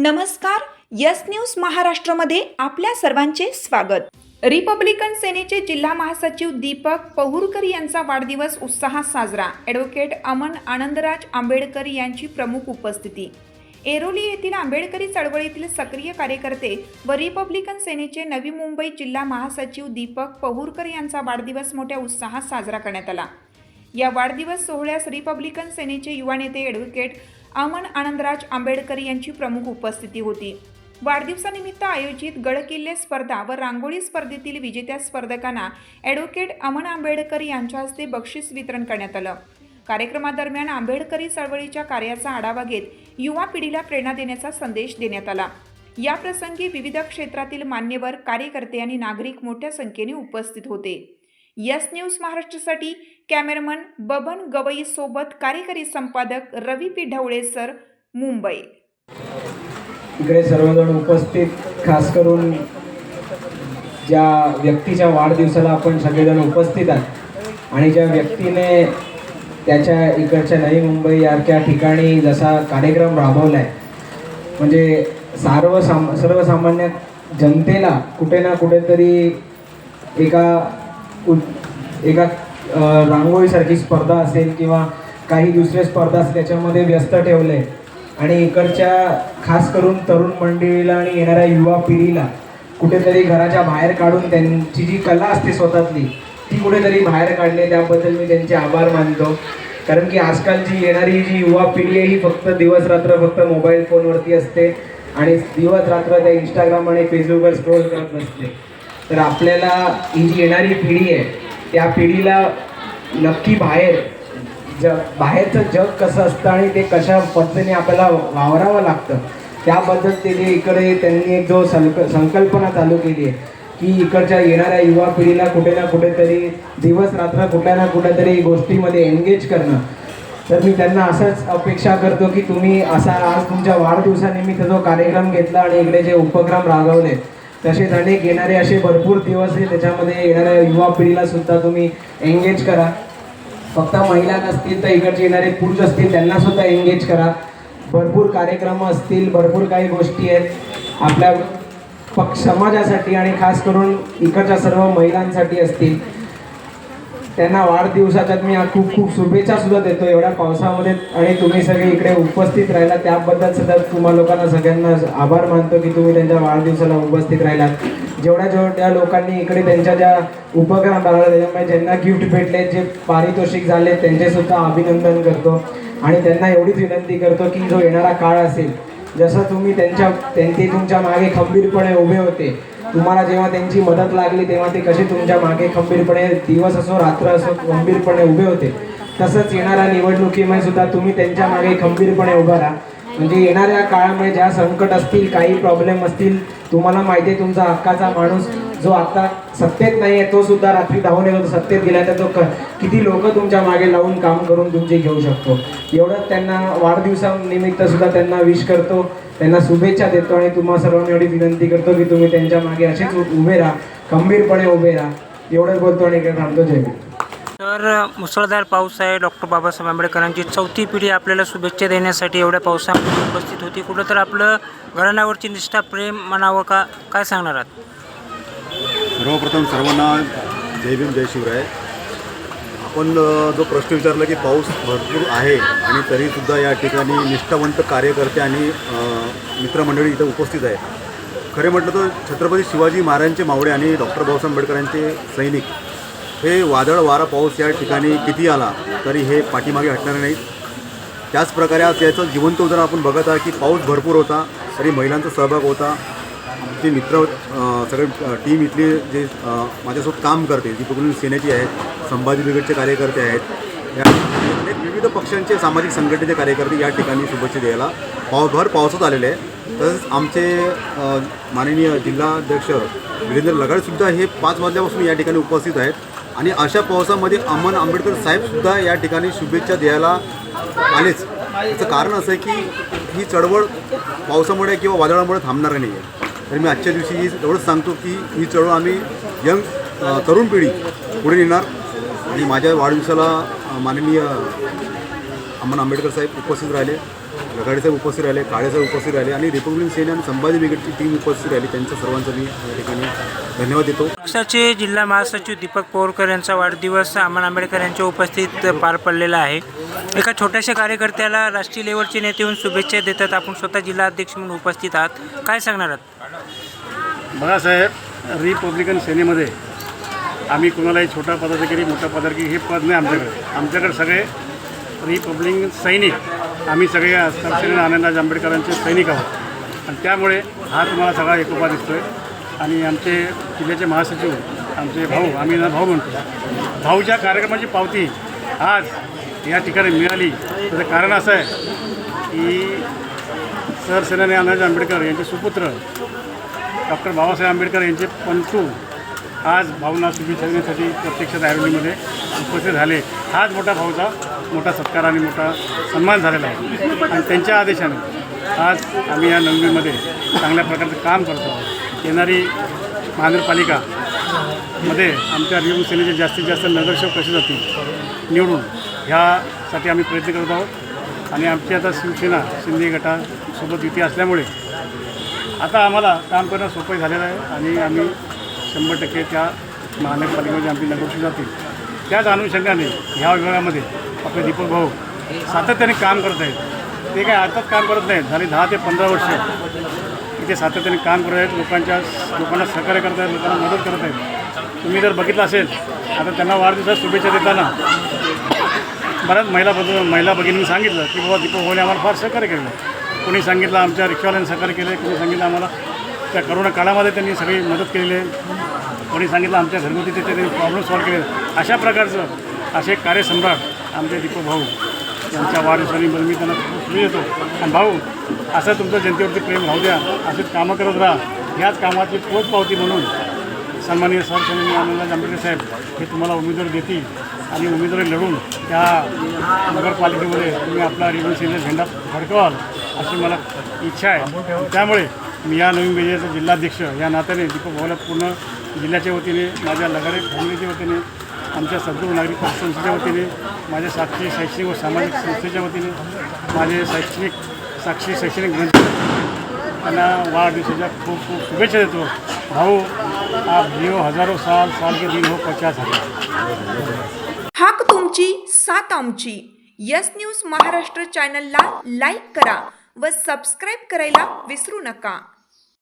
नमस्कार yes news महाराष्ट्रमध्ये आपल्या सर्वांचे स्वागत. रिपब्लिकन सेनेचे जिल्हा महासचिव दीपक पहुरकर यांचा वाढदिवस उत्साहात साजरा. ॲडव्होकेट अमन आनंदराज आंबेडकर यांची प्रमुख उपस्थिती. एरोली येथील आंबेडकरी चळवळीतील सक्रिय कार्यकर्ते व रिपब्लिकन सेनेचे नवी मुंबई जिल्हा महासचिव दीपक पहुरकर यांचा वाढदिवस मोठ्या उत्साहात साजरा करण्यात आला. या वाढदिवस सोहळ्यास रिपब्लिकन सेनेचे युवा नेते ॲडव्होकेट अमन आनंदराज आंबेडकर यांची प्रमुख उपस्थिती होती. वाढदिवसानिमित्त आयोजित गडकिल्ले स्पर्धा व रांगोळी स्पर्धेतील विजेत्या स्पर्धकांना ॲडव्होकेट अमन आंबेडकर यांच्या हस्ते बक्षीस वितरण करण्यात आलं. कार्यक्रमादरम्यान आंबेडकरी चळवळीच्या कार्याचा आढावा घेत युवा पिढीला प्रेरणा देण्याचा संदेश देण्यात आला. याप्रसंगी विविध क्षेत्रातील मान्यवर कार्यकर्ते आणि नागरिक मोठ्या संख्येने उपस्थित होते. यस न्यूज महाराष्ट्रासाठी कॅमेरामन बबन गवई सोबत कार्यकारी संपादक रवी पी ढवळे सर मुंबई. इकडे सर्वजण उपस्थित खास करून ज्या व्यक्तीच्या वाढदिवसाला आपण सगळेजण उपस्थित आहात आणि ज्या व्यक्तीने त्याच्या इकडच्या नवी मुंबई यारख्या ठिकाणी जसा कार्यक्रम राबवला आहे म्हणजे सर्वसाम सर्वसामान्य जनतेला कुठे ना कुठेतरी एका एका रांगोळीसारखी स्पर्धा असेल किंवा काही दुसऱ्या स्पर्धा असेल त्याच्यामध्ये व्यस्त ठेवलं आहे आणि इकडच्या खास करून तरुण मंडळीला आणि येणाऱ्या युवा पिढीला कुठेतरी घराच्या बाहेर काढून त्यांची जी कला असते स्वतःतली ती कुठेतरी बाहेर काढली त्याबद्दल मी त्यांचे आभार मानतो. कारण की आजकालची येणारी जी युवा पिढी आहे ही फक्त दिवस रात्र फक्त मोबाईल फोनवरती असते आणि दिवस रात्र त्या इंस्टाग्राम आणि फेसबुकवर स्क्रोल करत नसते. तर आपल्याला ही जी येणारी पिढी आहे त्या पिढीला नक्की बाहेर जग बाहेरचं जग कसं असतं आणि ते कशा पद्धतीने आपल्याला वावरावं लागतं त्याबद्दल ते इकडे त्यांनी एक जो संक संकल्पना चालू केली आहे की इकडच्या येणाऱ्या युवा पिढीला कुठे ना कुठेतरी दिवस रात्र कुठे ना कुठेतरी गोष्टीमध्ये एंगेज करणं. तर मी त्यांना असंच अपेक्षा करतो की तुम्ही असा आज तुमच्या वाढदिवसानिमित्त जो कार्यक्रम घेतला आणि इकडे जे उपक्रम राबवले तसेच अनेक येणारे असे भरपूर दिवस आहे त्याच्यामध्ये येणाऱ्या युवा पिढीला सुद्धा तुम्ही एंगेज करा. फक्त महिला नसतील तर इकडचे येणारे पुरुष असतील त्यांना सुद्धा एंगेज करा. भरपूर कार्यक्रम असतील भरपूर काही गोष्टी आहेत. आपल्या पक्ष समाजासाठी आणि खास करून इकडच्या सर्व महिलांसाठी असतील. त्यांना वाढदिवसाच्यात मी खूप खूप शुभेच्छा सुद्धा देतो एवढ्या पावसामध्ये. आणि तुम्ही सगळे इकडे उपस्थित राहिला. त्याबद्दल सुद्धा तुम्हा लोकांना सगळ्यांना आभार मानतो की तुम्ही त्यांच्या वाढदिवसाला उपस्थित राहिलात. जेवढ्या जेवढ्या लोकांनी इकडे त्यांच्या ज्या उपक्रम राहिला त्याच्यामुळे ज्यांना गिफ्ट भेटले जे पारितोषिक झाले त्यांचे सुद्धा अभिनंदन करतो. आणि त्यांना एवढीच विनंती करतो की जो येणारा काळ असेल जसं तुम्ही त्यांच्या त्यांचे तुमच्या मागे खंबीरपणे उभे होते तुम्हाला जेव्हा त्यांची मदत लागली तेव्हा ते कसे तुमच्या मागे खंबीरपणे दिवस असो रात्र असो खंबीरपणे उभे होते. तसंच येणाऱ्या निवडणुकीमध्ये सुद्धा तुम्ही त्यांच्या मागे खंबीरपणे उभा राहा. म्हणजे येणाऱ्या काळामध्ये ज्या संकट असतील काही प्रॉब्लेम असतील तुम्हाला माहिती आहे तुमचा हक्काचा माणूस जो आता सत्तेत नाही आहे तो सुद्धा रात्री धावून येतो. सत्तेत गेला तर तो क किती लोक तुमच्या मागे लावून काम करून तुमचे घेऊ शकतो. एवढंच त्यांना वाढदिवसानिमित्त सुद्धा त्यांना विश करतो. त्यांना शुभेच्छा देतो आणि तुम्हा सर्वांना एवढी विनंती करतो की तुम्ही त्यांच्या मागे असेच उभे राहा. खंबीरपणे उभे राहा. एवढंच बोलतो आणि इकडे थांबतो. जय तर मुसळधार पाऊस आहे. डॉक्टर बाबासाहेब आंबेडकरांची चौथी पिढी आपल्याला शुभेच्छा देण्यासाठी एवढ्या पावसामध्ये उपस्थित होती. कुठं तर आपलं घराण्यावरची निष्ठा प्रेम म्हणावं का काय सांगणार आहात? सर्वप्रथम सर्वांना जय भीम जय शिवराय. आपण जो प्रश्न विचारला की पाऊस भरपूर आहे आणि तरीसुद्धा या ठिकाणी निष्ठावंत कार्यकर्ते आणि मित्रमंडळी इथं उपस्थित आहे खरे म्हटलं तर छत्रपती शिवाजी महाराजांचे मावळे आणि डॉक्टर बाबासाहेब आंबेडकरांचे सैनिक हे वादळ वारा पाऊस या ठिकाणी किती आला तरी हे पाठीमागे हटणार नाहीत. त्याचप्रकारे आज याचं जिवंत उदाहरण आपण बघत आहात की पाऊस भरपूर होता तरी महिलांचा सहभाग होता. जे मित्र सगळे टीम इथली जे माझ्यासोबत काम करते जी पकडून सेनेची आहेत संभाजी ब्रिगेडचे कार्यकर्ते आहेत. या अनेक विविध पक्षांचे सामाजिक संघटनेचे कार्यकर्ते या ठिकाणी शुभेच्छा द्यायला पाव भर पावसात आलेले आहे तसंच आमचे माननीय जिल्हाध्यक्ष वीरेंद्र लगाडसुद्धा हे पाच वाजल्यापासून या ठिकाणी उपस्थित आहेत. आणि अशा पावसामध्ये अमन आंबेडकर साहेबसुद्धा या ठिकाणी शुभेच्छा द्यायला आलेच. याचं कारण असं आहे की ही चळवळ पावसामुळे किंवा वादळामुळे थांबणार नाही आहे तर मी आजच्या दिवशी ही एवढंच सांगतो की ही चळवळ आम्ही यंग तरुण पिढी पुढे नेणार. आणि माझ्या वाढदिवसाला माननीय अमन आंबेडकर साहेब उपस्थित राहिले. लगाडे साहेब उपस्थित राहिले काळे साहेब उपस्थित राहिले आणि रिपब्लिकन सेना आणि संभाजी ब्रिगेडची टीम उपस्थित राहिली. त्यांच्या सर्वांचा मी या ठिकाणी धन्यवाद देतो. पक्षाचे जिल्हा महासचिव दीपक पोरकर यांचा वाढदिवस अमन आंबेडकर यांच्या उपस्थित पार पडलेला आहे. एका छोट्याशा कार्यकर्त्याला राष्ट्रीय लेवलचे नेते येऊन शुभेच्छा देतात. आपण स्वतः जिल्हा अध्यक्ष म्हणून उपस्थित आहात. काय सांगणार आहात? बाळासाहेब रिपब्लिकन सेनेमध्ये आम्ही कुणालाही छोटा पदाधिकारी मोठा पदाधिकारी हे पद नाही आमच्याकडे. आमच्याकडे सगळे रिपब्लिकन सैनिक आम्ही सगळे सरसेने आनंदराज आंबेडकरांचे सैनिक आहोत. आणि त्यामुळे हा तुम्हाला सगळा एकोपा दिसतो आहे आणि आमचे जिल्ह्याचे महासचिव आमचे भाऊ आम्ही ना भाऊ म्हणतो. भाऊच्या कार्यक्रमाची पावती आज या ठिकाणी मिळाली. त्याचं कारण असं आहे की सरसेनानी आनंदराज आंबेडकर यांचे सुपुत्र डॉक्टर बाबासाहेब आंबेडकर यांचे पंतू आज भावना शुभेच्छा देण्यासाठी प्रत्यक्षात ऐरोलीमध्ये उपस्थित झाले. हाच मोठा भाऊचा मोठा सत्कार आणि मोठा सन्मान झालेला आहे. आणि त्यांच्या आदेशाने आज आम्ही या नंदीमध्ये चांगल्या प्रकारचं काम करतो आहोत. येणारी महानगरपालिकामध्ये आमच्या रिओ सेनेचे जास्तीत जास्त नगरसेवक कसे जातील निवडून ह्यासाठी आम्ही प्रयत्न करत आहोत. आणि आमची आता शिवसेना शिंदे गटासोबत युती असल्यामुळे आता आम्हाला काम करणं सोपं झालेलं आहे आणि आम्ही शंभर टक्के त्या महानगरपालिकेमध्ये आमची नगरसेवक जातील. त्याच अनुषंगाने ह्या विभागामध्ये आपले दीपक भाऊ सातत्याने काम करत आहेत. ते काय आताच काम करत नाहीत. झाले दहा ते पंधरा वर्ष. इथे सातत्याने काम करत आहेत. लोकांच्या लोकांना सहकार्य करत आहेत. लोकांना मदत करत आहेत. तुम्ही जर बघितलं असेल आता त्यांना वाढदिवसात शुभेच्छा देताना बऱ्याच महिला बद महिला भगिनींनी सांगितलं की बाबा दीपक भाऊने आम्हाला फार सहकार्य केलं. कोणी सांगितलं आमच्या रिक्षावाल्यांनी सहकार्य केलं कोणी सांगितलं आम्हाला त्या करोना काळामध्ये त्यांनी सगळी मदत केलेली आहे. कोणी सांगितलं आमच्या घरगुती ते त्यांनी प्रॉब्लेम सॉल्व्ह केले अशा प्रकारचं असे कार्यसम्राट आमचे दीपक भाऊ यांच्या वाढदिवसानिबद्दल मी त्यांना खूप येतो आणि भाऊ असं तुमचं जनतेवरती प्रेम राहू द्या. असेच कामं करत राहा. ह्याच कामाची पोचपावती म्हणून सन्माननीय सरसेनानी आनंदराज आंबेडकर साहेब हे तुम्हाला उमेदवारी देतील आणि उमेदवारी लढून त्या नगरपालिकेमध्ये तुम्ही आपला रिव्हन सेनेचा झेंडा फडकवाल अशी मला इच्छा आहे. त्यामुळे मी या नवीन विजयाचा जिल्हाध्यक्ष या नात्याने दीपक भाऊला पूर्ण जिल्ह्याच्या वतीने माझ्या लगारे फॅमिलीच्या वतीने आमच्या सद्गुरू नागरिक संस्थेच्या वतीने माझ्या साक्षी शैक्षणिक व सामाजिक संस्थेच्या वतीने माझे शैक्षणिक साक्षी शैक्षणिक ग्रंथ त्यांना वाढदिवसाच्या खूप खूप शुभेच्छा देतो. भाऊ आप जिओ हजारो साल साल के दिन हो पचास हजार. हाक तुमची सात आमची. यस न्यूज महाराष्ट्र चॅनलला लाईक करा व सबस्क्राईब करायला विसरू नका.